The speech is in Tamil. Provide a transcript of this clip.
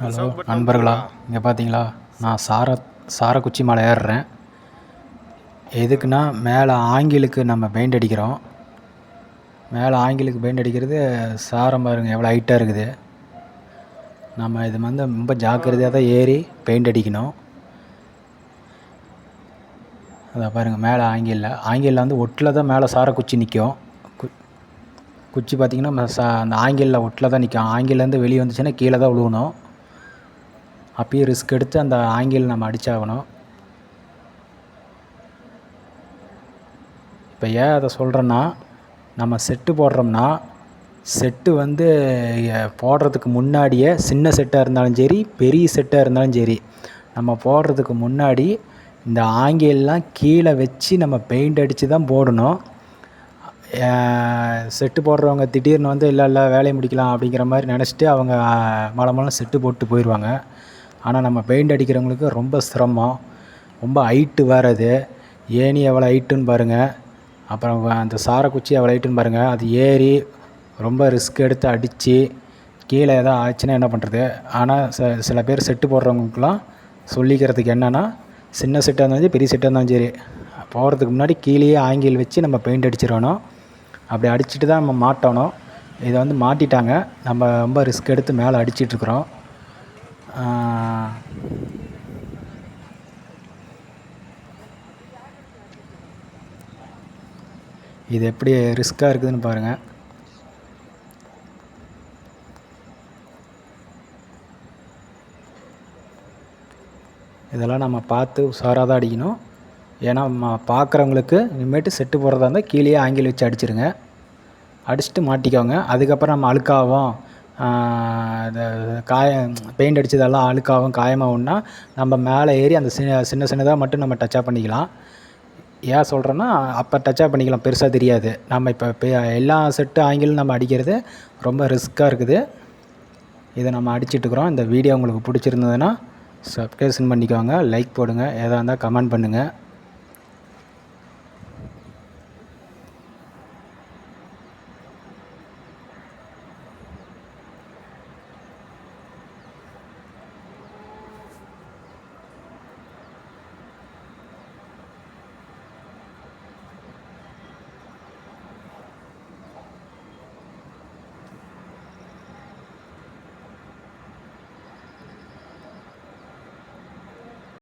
ஹலோ நண்பர்களா? இங்கே பார்த்தீங்களா நான் சார சாரக்குச்சி மலை ஏறுறேன். எதுக்குன்னா மேலே ஆங்கிலுக்கு நம்ம பெயிண்ட் அடிக்கிறோம். மேலே ஆங்கிலுக்கு பெயிண்ட் அடிக்கிறது சாரம் பாருங்கள் எவ்வளோ ஹைட்டாக இருக்குது. நம்ம இது வந்து ரொம்ப ஜாக்கிரதையாக தான் ஏறி பெயிண்ட் அடிக்கணும். அதை பாருங்கள் மேலே ஆங்கிலில். ஆங்கிலில் வந்து ஒட்டில் தான் மேலே சாரக்குச்சி நிற்கும் கு குச்சி பார்த்திங்கன்னா அந்த ஆங்கிலில் ஒட்டில் தான் நிற்கும் ஆங்கிலேருந்து வெளியே வந்துச்சுன்னா கீழே தான் விழுகணும் அப்பயே ரிஸ்க் எடுத்து அந்த ஆங்கில் நம்ம அடித்தாகணும் இப்போ ஏன் அதை சொல்கிறேன்னா நம்ம செட்டு போடுறோம்னா செட்டு வந்து போடுறதுக்கு முன்னாடியே சின்ன செட்டாக இருந்தாலும் சரி பெரிய செட்டாக இருந்தாலும் சரி நம்ம போடுறதுக்கு முன்னாடி இந்த ஆங்கிலெலாம் கீழே வச்சு நம்ம பெயிண்ட் அடித்து தான் போடணும் செட்டு போடுறவங்க திடீர்னு வந்து இல்லை இல்லை வேலையை முடிக்கலாம் அப்படிங்கிற மாதிரி நினச்சிட்டு அவங்க மலை மலை செட்டு போட்டு போயிடுவாங்க. ஆனால் நம்ம பெயிண்ட் அடிக்கிறவங்களுக்கு ரொம்ப சிரமம். ரொம்ப ஹைட்டு வேறு அது. ஏணி எவ்வளோ ஹைட்டுன்னு பாருங்கள் அப்புறம் அந்த சாரக்குச்சி எவ்வளோ ஹைட்டுன்னு பாருங்கள் அது ஏறி ரொம்ப ரிஸ்க் எடுத்து அடித்து கீழே எதாவது ஆச்சுன்னா என்ன பண்ணுறது ஆனால் ச சில பேர் செட்டு போடுறவங்களுக்குலாம் சொல்லிக்கிறதுக்கு என்னென்னா சின்ன செட்டாக இருந்தாலும் சரி பெரிய செட்டாக இருந்தாலும் சரி போகிறதுக்கு முன்னாடி கீழேயே ஆங்கில் வச்சு நம்ம பெயிண்ட் அடிச்சிடணும். அப்படி அடிச்சுட்டு தான் நம்ம மாட்டணும். இதை வந்து மாட்டிட்டாங்க. நம்ம ரொம்ப ரிஸ்க் எடுத்து மேலே அடிச்சிட்ருக்குறோம் இது எப்படி ரிஸ்க்காக இருக்குதுன்னு பாருங்கள் இதெல்லாம் நம்ம பார்த்து உஷாராக தான் அடிக்கணும். ஏன்னா நம்ம பார்க்குறவங்களுக்கு இனிமேட்டு செட்டு போடுறதா இருந்தால் கீழேயே ஆங்கில் வச்சு அடிச்சிருங்க. அடிச்சுட்டு மாட்டிக்கோங்க. அதுக்கப்புறம் நம்ம அழுக்காகும் இந்த காயம் பெயிண்ட் அடித்ததெல்லாம் அழுக்காகும் காயமாகும்னா நம்ம மேலே ஏறி அந்த சின்ன சின்ன சின்னதாக மட்டும் நம்ம டச்சாக பண்ணிக்கலாம். ஏன் சொல்கிறேன்னா அப்போ டச்சாக பண்ணிக்கலாம் பெருசாக தெரியாது. நம்ம இப்போ இப்போ எல்லா செட்டு ஆங்கிலும் நம்ம அடிக்கிறது ரொம்ப ரிஸ்க்காக இருக்குது. இதை நம்ம அடிச்சிட்ருக்குறோம் இந்த வீடியோ உங்களுக்கு பிடிச்சிருந்ததுன்னா சப்ஸ்கிரிப்ஷன் பண்ணிக்கோங்க லைக் போடுங்க. எதாக இருந்தால் கமெண்ட் பண்ணுங்கள்